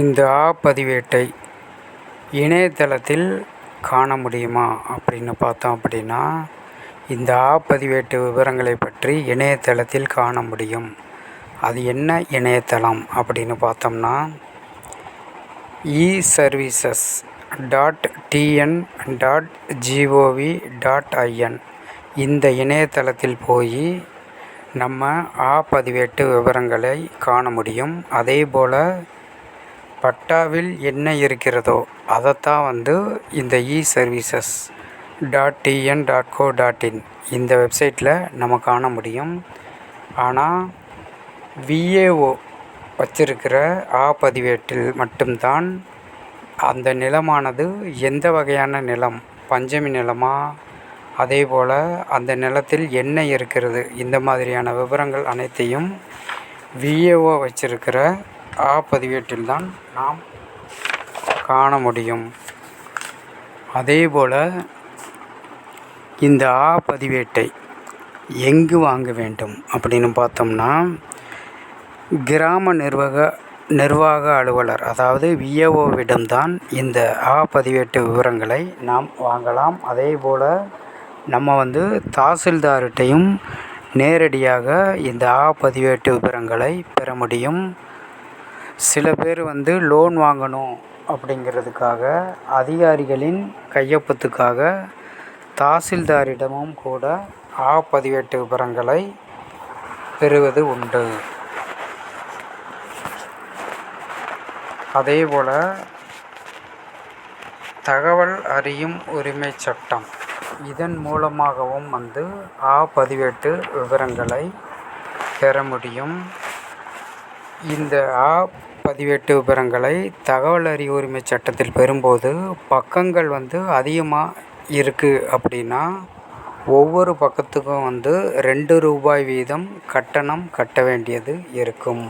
இந்த ஆ பதிவேட்டை இணையதளத்தில் காண முடியுமா அப்படின்னு பார்த்தோம் அப்படின்னா இந்த ஆ பதிவேட்டு விவரங்களை பற்றி இணையதளத்தில் காண முடியும். அது என்ன இணையதளம் அப்படின்னு பார்த்தோம்னா e services dot TN dot GOV dot IN இந்த இணையதளத்தில் போய் நம்ம ஆ பதிவேட்டு விவரங்களை காண முடியும். அதே போல் பட்டாவில் என்ன இருக்கிறதோ அதைத்தான் வந்து இந்த e services dot TN dot go dot in இந்த வெப்சைட்டில் நம்ம காண முடியும். ஆனால் விஏஓ வச்சிருக்கிற ஆ பதிவேட்டில் மட்டும்தான் அந்த நிலமானது எந்த வகையான நிலம் பஞ்சமி நிலமா? அதே போல் அந்த நிலத்தில் என்ன இருக்கிறது? இந்த மாதிரியான விவரங்கள் அனைத்தையும் விஏஓ வச்சிருக்கிற ஆ பதிவேட்டில்தான் நாம் காண முடியும். அதேபோல் இந்த ஆ பதிவேட்டை எங்கு வாங்க வேண்டும் அப்படின்னு பார்த்தோம்னா கிராம நிர்வாக நிர்வாக அலுவலர் அதாவது விஏஓவிடம்தான் இந்த ஆ பதிவேட்டு விவரங்களை நாம் வாங்கலாம். அதேபோல் நம்ம வந்து தாசில்தார்கிட்டையும் நேரடியாக இந்த ஆ பதிவேட்டு விவரங்களை பெற முடியும். சில பேர் வந்து லோன் வாங்கணும் அப்படிங்கிறதுக்காக அதிகாரிகளின் கையொப்பத்துக்காக தாசில்தாரிடமும் கூட ஆ பதிவேட்டு விவரங்களை பெறுவது உண்டு. அதேபோல் தகவல் அறியும் உரிமை சட்டம். இதன் மூலமாகவும் வந்து ஆ பதிவேட்டு விவரங்களை பெற முடியும். இந்த ஆ பதிவேட்டு விவரங்களை தகவல் அறியும் உரிமை சட்டத்தில் பெறும்போது பக்கங்கள் வந்து அதிகமாக இருக்குது அப்படின்னா ஒவ்வொரு பக்கத்துக்கும் வந்து ரெண்டு ரூபாய் வீதம் கட்டணம் கட்ட வேண்டியது இருக்கும்.